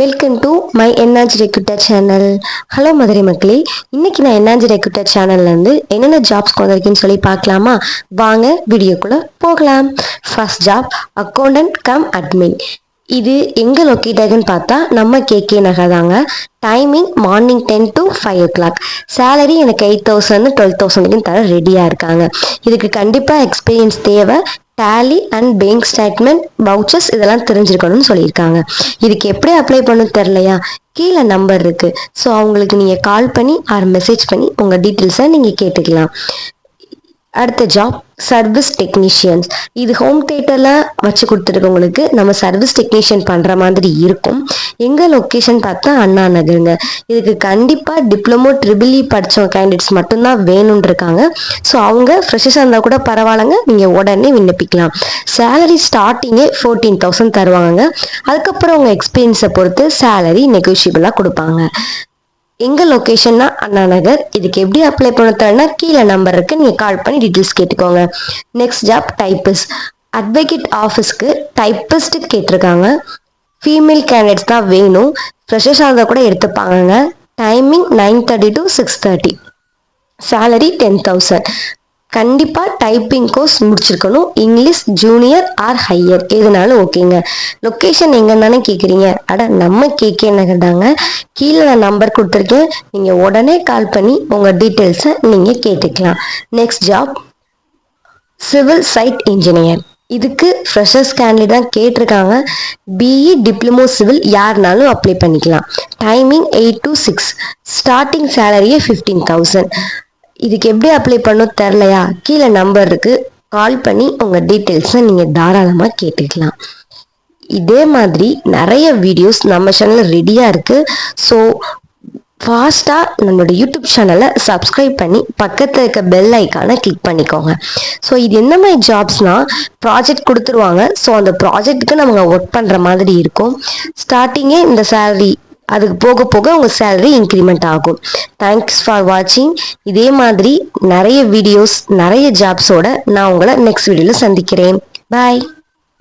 Welcome to my NRG recruiter channel hello Madurai மக்களே. இன்னைக்கு நான் என்னாஜி ரெக்யூட்டர் சேனல்லேருந்து என்னென்ன ஜாப்ஸ் வந்திருக்குன்னு சொல்லி பார்க்கலாமா? வாங்க வீடியோக்குள்ளே போகலாம். First job accountant cum admin இது எங்கே லொக்கேட் பார்த்தா நம்ம கேகே நகர் தாங்க. Timing morning ten to five o'clock salary எனக்கு எயிட் தௌசண்ட் டுவெல் தௌசண்ட் வரைக்கும் தர ரெடியாக இருக்காங்க. இதுக்கு கண்டிப்பாக எக்ஸ்பீரியன்ஸ் தேவை. Tally and bank statement vouchers இதெல்லாம் தெரிஞ்சிருக்கணும்னு சொல்லியிருக்காங்க. இதுக்கு எப்படி அப்ளை பண்ணணும் தெரிலையா கீழே நம்பர் இருக்கு. ஸோ அவங்களுக்கு நீங்கள் கால் பண்ணி ஆர் மெசேஜ் பண்ணி உங்கள் டீட்டெயில்ஸை நீங்கள் கேட்டுக்கலாம். அடுத்த ஜாப் சர்வீஸ் டெக்னீஷியன்ஸ் இது ஹோம் தேட்டரில் வச்சு கொடுத்துருக்கவங்களுக்கு நம்ம சர்வீஸ் டெக்னீஷியன் பண்ணுற மாதிரி இருக்கும். எங்கள் லொக்கேஷன் பார்த்தா அண்ணா நகருங்க. இதுக்கு கண்டிப்பாக டிப்ளமோ ட்ரிபிள் இ படித்த கேண்டிடேட்ஸ் மட்டும்தான் வேணும்னு இருக்காங்க. ஸோ அவங்க ஃப்ரெஷர்ஸாக இருந்தால் கூட பரவாயில்லைங்க. நீங்கள் உடனே விண்ணப்பிக்கலாம். சேலரி ஸ்டார்டிங்கே ஃபோர்டீன் தௌசண்ட் தருவாங்க அதுக்கப்புறம் உங்கள் எக்ஸ்பீரியன்ஸை பொறுத்து சேலரி நெகோஷியபிளாக கொடுப்பாங்க. எங்கள் லொக்கேஷன்னா அண்ணா நகர் இதுக்கு எப்படி அப்ளை பண்ண தரேன்னா கீழே நம்பர் இருக்கு நீங்கள் கால் பண்ணி டீட்டெயில்ஸ் கேட்டுக்கோங்க. நெக்ஸ்ட் ஜாப் டைப்பிஸ்ட் அட்வொகேட் ஆஃபீஸ்க்கு டைப்பிஸ்ட் கேட்டிருக்காங்க. ஃபீமேல் கேண்டிடேட்ஸ் தான் வேணும். ஃப்ரெஷர்ஸ் இருந்தால் கூட எடுத்துப்பாங்க timing nine thirty to six thirty salary ten thousand கண்டிப்பாக டைப்பிங் கோர்ஸ் முடிச்சிருக்கணும். இங்கிலீஷ் ஜூனியர் ஆர் ஹையர் எதுனாலும் ஓகேங்க. லொக்கேஷன் எங்கன்னு கேட்குறீங்க. அட நம்ம கேகே நகர் தாங்க. கீழே நான் நம்பர் கொடுத்துருக்கேன். நீங்கள் உடனே கால் பண்ணி உங்கள் டீட்டெயில்ஸை நீங்கள் கேட்டுக்கலாம். Next job civil site engineer இதுக்கு ஃப்ரெஷர்ஸ் கேண்டிடேட் தான் கேட்டிருக்காங்க. பிஇ டிப்ளமோ சிவில் யாருனாலும் அப்ளை பண்ணிக்கலாம். Timing eight to six starting சேலரியே fifteen thousand இதுக்கு எப்படி அப்ளை பண்ணணும் தெரிலையா கீழே நம்பர் இருக்குது கால் பண்ணி உங்கள் டீட்டெயில்ஸை நீங்கள் தாராளமாக கேட்டுக்கலாம். இதே மாதிரி நிறைய வீடியோஸ் நம்ம சேனலில் ரெடியாக இருக்குது ஸோ ஃபாஸ்ட்டாக நம்மளோட யூடியூப் சேனலை சப்ஸ்கிரைப் பண்ணி பக்கத்தில் இருக்க பெல் ஐக்கானை கிளிக் பண்ணிக்கோங்க. ஸோ இது என்ன மாதிரி ஜாப்ஸ்னால் ப்ராஜெக்ட் கொடுத்துருவாங்க. ஸோ அந்த ப்ராஜெக்ட்டுக்கு நம்ம ஒர்க் பண்ணுற மாதிரி இருக்கும். ஸ்டார்டிங்கே இந்த சேலரி அதுக்கு போக போக உங்கள் சேலரி இன்க்ரிமெண்ட் ஆகும். தேங்க்ஸ் ஃபார் வாட்சிங் இதே மாதிரி நிறைய வீடியோஸ் நிறைய ஜாப்ஸோட நான் உங்களை நெக்ஸ்ட் வீடியோவில் சந்திக்கிறேன். பாய்